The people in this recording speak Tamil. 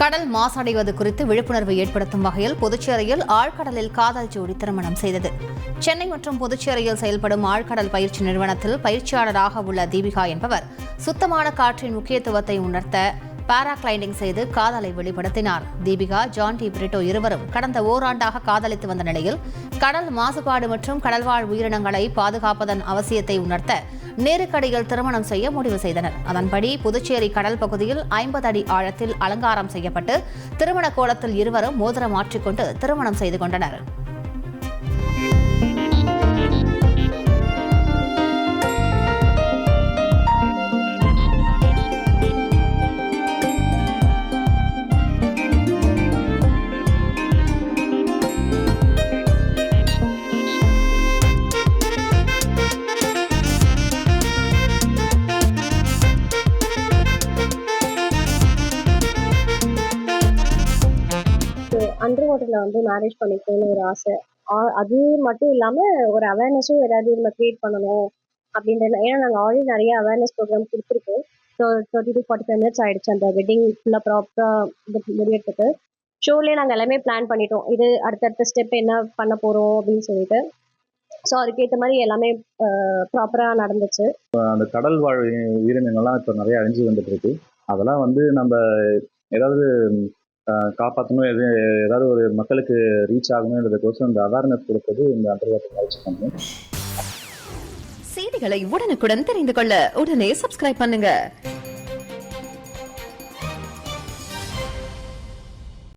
கடல் மாசடைவது குறித்து விழிப்புணர்வு ஏற்படுத்தும் வகையில் புதுச்சேரியில் ஆழ்கடலில் காதல் ஜோடி திருமணம் செய்தது. சென்னை மற்றும் புதுச்சேரியில் செயல்படும் ஆழ்கடல் பயிற்சி நிறுவனத்தில் பயிற்சியாளராக உள்ள தீபிகா என்பவர் சுத்தமான காற்றின் முக்கியத்துவத்தை உணர்த்த பாராகிளைடிங் செய்து காதலை வெளிப்படுத்தினார். Deepika John D. பிரிட்டோ இருவரும் கடந்த ஓராண்டாக காதலித்து வந்த நிலையில் கடல் மாசுபாடு மற்றும் கடல்வாழ் உயிரினங்களை பாதுகாப்பதன் அவசியத்தை உணர்த்த நேருக்கடியில் திருமணம் செய்ய முடிவு செய்தனர். அதன்படி புதுச்சேரி கடல் பகுதியில் ஐம்பது அடி ஆழத்தில் அலங்காரம் செய்யப்பட்டு திருமண கோலத்தில் இருவரும் மோதிரம் மாற்றிக்கொண்டு திருமணம் செய்து கொண்டனர். அண்டர் வாட்டர்ல வந்து மேரேஜ் பண்ணிக்கணும்னு ஒரு ஆசை. அது மட்டும் இல்லாம ஒரு அவேர்னஸும் ஏதாவது நம்ம கிரியேட் பண்ணணும் அப்படின்றது ஏன்னா நாங்கள் ஆல்ரெடி நிறைய அவேர்னஸ் ப்ரோக்ராம் கொடுத்துருக்கோம். So thirty to forty five minutes ஆயிடுச்சு அந்த வெட்டிங் ஃபுல்லாக ப்ராப்பராக முடியறதுக்கு. ஷோலேயே நாங்கள் எல்லாமே பிளான் பண்ணிட்டோம். இது அடுத்தடுத்த ஸ்டெப் என்ன பண்ண போகிறோம் அப்படின்னு சொல்லிட்டு. ஸோ அதுக்கேற்ற மாதிரி எல்லாமே ப்ராப்பராக நடந்துச்சு. அந்த கடல் வாழ் உயிரினங்கள்லாம் இப்போ நிறைய அழிஞ்சு வந்துட்டு இருக்கு. அதெல்லாம் வந்து நம்ம ஏதாவது காப்பாற்றணும் எது ஏதாவது ஒரு மக்களுக்கு ரீச் ஆகணுன்றதுக்கோசரம் இந்த அவேர்னஸ் கொடுப்பது இந்த அண்டர்வாட்டர் வாட்டர் பண்ணும். செய்திகளை உடனுக்குடன் தெரிந்து கொள்ள உடனே சப்ஸ்கிரைப் பண்ணுங்க.